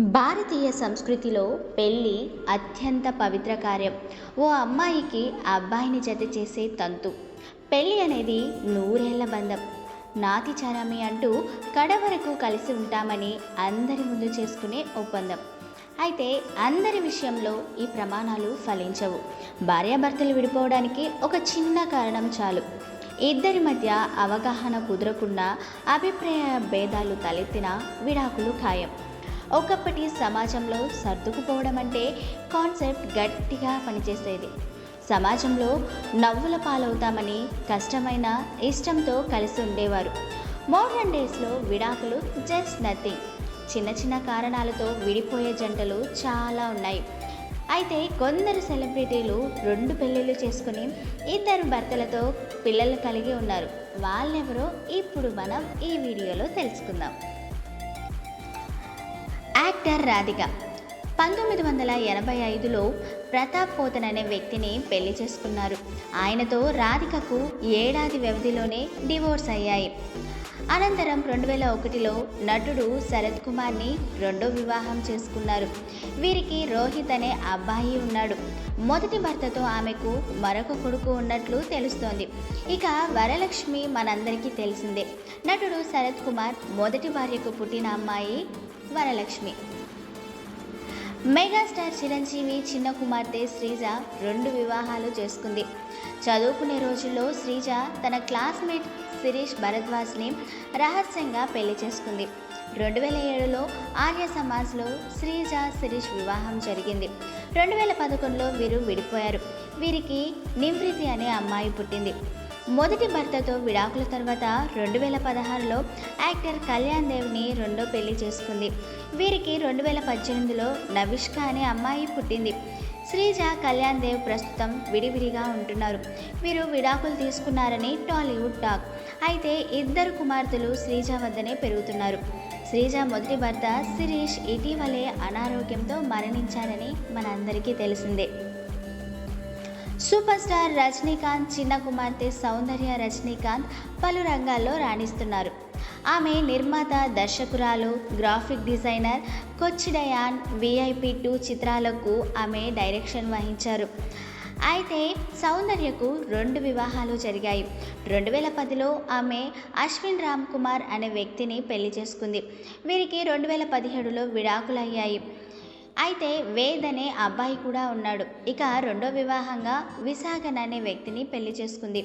భారతీయ సంస్కృతిలో పెళ్ళి అత్యంత పవిత్ర కార్యం. ఓ అమ్మాయికి అబ్బాయిని జత చేసే తంతు. పెళ్ళి అనేది నూరేళ్ళ బంధం. నాతి చరమి అంటూ కడ వరకు కలిసి ఉంటామని అందరి ముందు చేసుకునే ఒప్పందం అయితే అందరి విషయంలో ఈ ప్రమాణాలు ఫలించవు. భార్యాభర్తలు విడిపోవడానికి ఒక చిన్న కారణం చాలు. ఇద్దరి మధ్య అవగాహన కుదరకుండా అభిప్రాయ భేదాలు తలెత్తిన విడాకులు ఖాయం. ఒకప్పటి సమాజంలో సర్దుకుపోవడం అంటే కాన్సెప్ట్ గట్టిగా పనిచేసేది. సమాజంలో నవ్వుల పాలవుతామని కష్టమైన ఇష్టంతో కలిసి ఉండేవారు. మోడర్న్ డేస్లో విడాకులు జస్ట్ నథింగ్. చిన్న చిన్న కారణాలతో విడిపోయే జంటలు చాలా ఉన్నాయి. అయితే కొందరు సెలబ్రిటీలు రెండు పెళ్ళిళ్ళు చేసుకుని ఇద్దరు భర్తలతో పిల్లలు కలిగి ఉన్నారు. వాళ్ళెవరో ఇప్పుడు మనం ఈ వీడియోలో తెలుసుకుందాం. యాక్టర్ రాధిక. పంతొమ్మిది వందల ఎనభై ఐదులో ప్రతాప్ పోతన్ అనే వ్యక్తిని పెళ్ళి చేసుకున్నారు. ఆయనతో రాధికకు ఏడాది వ్యవధిలోనే డివోర్స్ అయ్యాయి. అనంతరం రెండు వేల ఒకటిలో నటుడు శరత్ కుమార్ని రెండో వివాహం చేసుకున్నారు. వీరికి రోహిత్ అనే అబ్బాయి ఉన్నాడు. మొదటి భర్తతో ఆమెకు మరొక కొడుకు ఉన్నట్లు తెలుస్తోంది. ఇక వరలక్ష్మి మనందరికీ తెలిసిందే. నటుడు శరత్ కుమార్ మొదటి భార్యకు పుట్టిన అమ్మాయి వరలక్ష్మి. మెగాస్టార్ చిరంజీవి చిన్న కుమార్తె శ్రీజ రెండు వివాహాలు చేసుకుంది. చదువుకునే రోజుల్లో శ్రీజ తన క్లాస్మేట్ శిరీష్ భరద్వాజ్ని రహస్యంగా పెళ్ళి చేసుకుంది. రెండు వేల ఏడులో ఆర్య సమాజ్లో శ్రీజ శిరీష్ వివాహం జరిగింది. రెండు వేల పదకొండులో వీరు విడిపోయారు. వీరికి నివృత్తి అనే అమ్మాయి పుట్టింది. మొదటి భర్తతో విడాకుల తర్వాత రెండు వేల పదహారులో యాక్టర్ కళ్యాణ్ దేవ్ని రెండో పెళ్ళి చేసుకుంది. వీరికి రెండు వేల పద్దెనిమిదిలో నవిష్క అనే అమ్మాయి పుట్టింది. శ్రీజ కళ్యాణ్ దేవ్ ప్రస్తుతం విడివిడిగా ఉంటున్నారు. వీరు విడాకులు తీసుకున్నారని టాలీవుడ్ టాక్. అయితే ఇద్దరు కుమార్తెలు శ్రీజ వద్దనే పెరుగుతున్నారు. శ్రీజ మొదటి భర్త శిరీష్ ఇటీవలే అనారోగ్యంతో మరణించారని మనందరికీ తెలిసిందే. సూపర్ స్టార్ రజనీకాంత్ చిన్న కుమార్తె సౌందర్య రజనీకాంత్ పలు రంగాల్లో రాణిస్తున్నారు. ఆమె నిర్మాత దర్శకురాలు graphic designer Kochadaiiyaan VIP two చిత్రాలకు ఆమె డైరెక్షన్ వహించారు. అయితే సౌందర్యకు రెండు వివాహాలు జరిగాయి. రెండు వేల పదిలో ఆమె అశ్విన్ రామ్ కుమార్ అనే వ్యక్తిని పెళ్ళి చేసుకుంది. వీరికి రెండు వేల పదిహేడులో విడాకులయ్యాయి. అయితే వేద్ అనే అబ్బాయి కూడా ఉన్నాడు. ఇక రెండో వివాహంగా విశాఖన్ అనే వ్యక్తిని పెళ్ళి చేసుకుంది.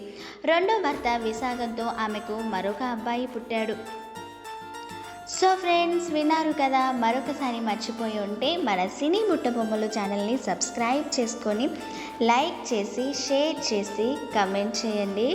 రెండో భర్త విశాఖంతో ఆమెకు మరొక అబ్బాయి పుట్టాడు. సో ఫ్రెండ్స్ విన్నారు కదా మరొకసారి మర్చిపోయి ఉంటే మన సినీ బుట్టబొమ్మలు ఛానల్ని సబ్స్క్రైబ్ చేసుకొని లైక్ చేసి షేర్ చేసి కమెంట్ చేయండి.